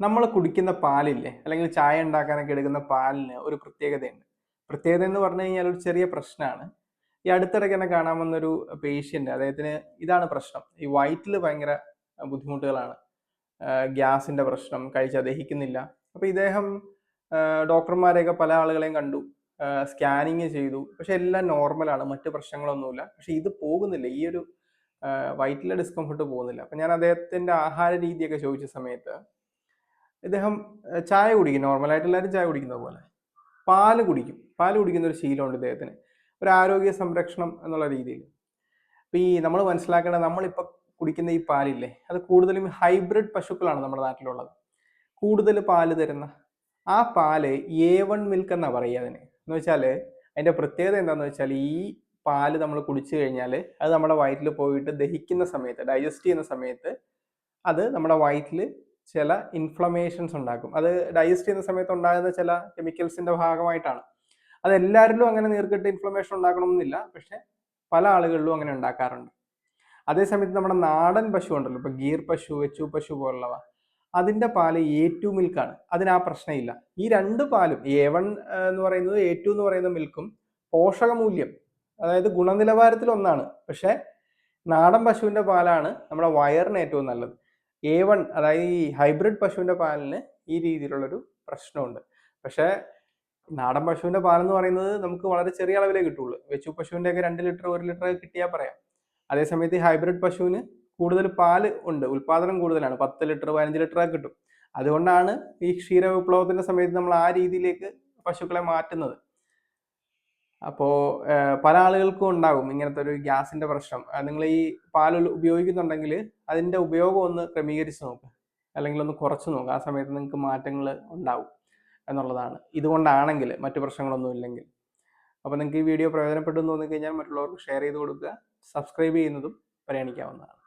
നമ്മൾ കുടിക്കുന്ന പാലില്ലേ? അല്ലെങ്കിൽ ചായ ഉണ്ടാക്കാനൊക്കെ എടുക്കുന്ന പാലിന് ഒരു പ്രത്യേകതയുണ്ട്. പ്രത്യേകത എന്ന് പറഞ്ഞു കഴിഞ്ഞാൽ ഒരു ചെറിയ പ്രശ്നമാണ്. ഈ അടുത്തിടയ്ക്ക് തന്നെ കാണാൻ വന്നൊരു പേഷ്യന്റ് അദ്ദേഹത്തിന് ഇതാണ് പ്രശ്നം. ഈ വയറ്റിൽ ഭയങ്കര ബുദ്ധിമുട്ടുകളാണ്. ഗ്യാസിന്റെ പ്രശ്നം കഴിച്ചാൽ ദഹിക്കുന്നില്ല. അപ്പോൾ ഇദ്ദേഹം ഡോക്ടർമാരെയൊക്കെ പല ആളുകളെയും കണ്ടു. സ്കാനിങ് ചെയ്തു. പക്ഷെ എല്ലാം നോർമലാണ് മറ്റു പ്രശ്നങ്ങളൊന്നുമില്ല. പക്ഷെ ഇത് പോകുന്നില്ല. ഈ ഒരു വയറ്റിലെ ഡിസ്കംഫർട്ട് പോകുന്നില്ല. അപ്പം ഞാൻ അദ്ദേഹത്തിന്റെ ആഹാര രീതിയൊക്കെ ചോദിച്ച സമയത്ത് ഇദ്ദേഹം ചായ കുടിക്കും. നോർമലായിട്ട് എല്ലാവരും ചായ കുടിക്കുന്ന പോലെ. പാൽ കുടിക്കും. പാൽ കുടിക്കുന്ന ഒരു ശീലമുണ്ട് ഇദ്ദേഹത്തിന്. ഒരു ആരോഗ്യ സംരക്ഷണം എന്നുള്ള രീതിയിൽ. അപ്പം ഈ നമ്മൾ മനസ്സിലാക്കേണ്ടത് നമ്മളിപ്പോൾ കുടിക്കുന്ന ഈ പാലില്ലേ അത് കൂടുതലും ഹൈബ്രിഡ് പശുക്കളാണ് നമ്മുടെ നാട്ടിലുള്ളത്. കൂടുതൽ പാൽ തരുന്ന ആ പാൽ എ വൺ മിൽക്ക് എന്നാണ് പറയുക അതിന്. എന്ന് വെച്ചാൽ അതിന്റെ പ്രത്യേകത എന്താണെന്ന് വെച്ചാൽ ഈ പാൽ നമ്മൾ കുടിച്ചു കഴിഞ്ഞാൽ അത് നമ്മുടെ വയറ്റിൽ പോയിട്ട് ദഹിക്കുന്ന സമയത്ത് ഡൈജസ്റ്റ് ചെയ്യുന്ന സമയത്ത് അത് നമ്മുടെ വയറ്റിൽ ചില ഇൻഫ്ലമേഷൻസ് ഉണ്ടാക്കും. അത് ഡൈജസ്റ്റ് ചെയ്യുന്ന സമയത്ത് ഉണ്ടാകുന്ന ചില കെമിക്കൽസിന്റെ ഭാഗമായിട്ടാണ്. അത് എല്ലാവരിലും അങ്ങനെ നീർക്കെട്ട് ഇൻഫ്ലമേഷൻ ഉണ്ടാക്കണമെന്നില്ല. പക്ഷെ പല ആളുകളിലും അങ്ങനെ ഉണ്ടാക്കാറുണ്ട്. അതേസമയത്ത് നമ്മുടെ നാടൻ പശു ഉണ്ടല്ലോ. ഇപ്പൊ ഗീർ പശു വെച്ചു പശു പോലുള്ളവ. അതിന്റെ പാൽ എ ടു മിൽക്കാണ് അതിന് ആ പ്രശ്നമില്ല. ഈ രണ്ട് പാലും എ വൺ എന്ന് പറയുന്നത് എ ടു എന്ന് പറയുന്ന മിൽക്കും പോഷകമൂല്യം അതായത് ഗുണനിലവാരത്തിൽ ഒന്നാണ്. പക്ഷെ നാടൻ പശുവിന്റെ പാലാണ് നമ്മുടെ വയറിന് ഏറ്റവും നല്ലത്. എ വൺ അതായത് ഈ ഹൈബ്രിഡ് പശുവിന്റെ പാലിന് ഈ രീതിയിലുള്ളൊരു പ്രശ്നമുണ്ട്. പക്ഷേ നാടൻ പശുവിന്റെ പാലെന്ന് പറയുന്നത് നമുക്ക് വളരെ ചെറിയ അളവിലേ കിട്ടുള്ളൂ വെച്ചു പശുവിന്റെ ഒക്കെ രണ്ട് ലിറ്റർ ഒരു ലിറ്റർ കിട്ടിയാൽ പറയാം. അതേസമയത്ത് ഈ ഹൈബ്രിഡ് പശുവിന് കൂടുതൽ പാൽ ഉണ്ട്. ഉൽപാദനം കൂടുതലാണ്. പത്ത് ലിറ്റർ പതിനഞ്ച് ലിറ്റർ കിട്ടും. അതുകൊണ്ടാണ് ഈ ക്ഷീര വിപ്ലവത്തിന്റെ സമയത്ത് നമ്മൾ ആ രീതിയിലേക്ക് പശുക്കളെ മാറ്റുന്നത്. അപ്പോൾ പല ആളുകൾക്കും ഉണ്ടാകും ഇങ്ങനത്തെ ഒരു ഗ്യാസിന്റെ പ്രശ്നം. നിങ്ങൾ ഈ പാൽ ഉപയോഗിക്കുന്നുണ്ടെങ്കിൽ അതിന്റെ ഉപയോഗം ഒന്ന് ക്രമീകരിച്ച് നോക്കുക അല്ലെങ്കിൽ ഒന്ന് കുറച്ച് നോക്കുക ആ സമയത്ത് നിങ്ങൾക്ക് മാറ്റങ്ങൾ ഉണ്ടാവും എന്നുള്ളതാണ്. ഇതുകൊണ്ടാണെങ്കിൽ മറ്റു പ്രശ്നങ്ങളൊന്നും ഇല്ലെങ്കിൽ. അപ്പോൾ നിങ്ങൾക്ക് ഈ വീഡിയോ പ്രയോജനപ്പെട്ടു എന്ന് തോന്നിക്കഴിഞ്ഞാൽ മറ്റുള്ളവർക്ക് ഷെയർ ചെയ്ത് കൊടുക്കുക. സബ്സ്ക്രൈബ് ചെയ്യുന്നതും പരിഗണിക്കാവുന്നതാണ്.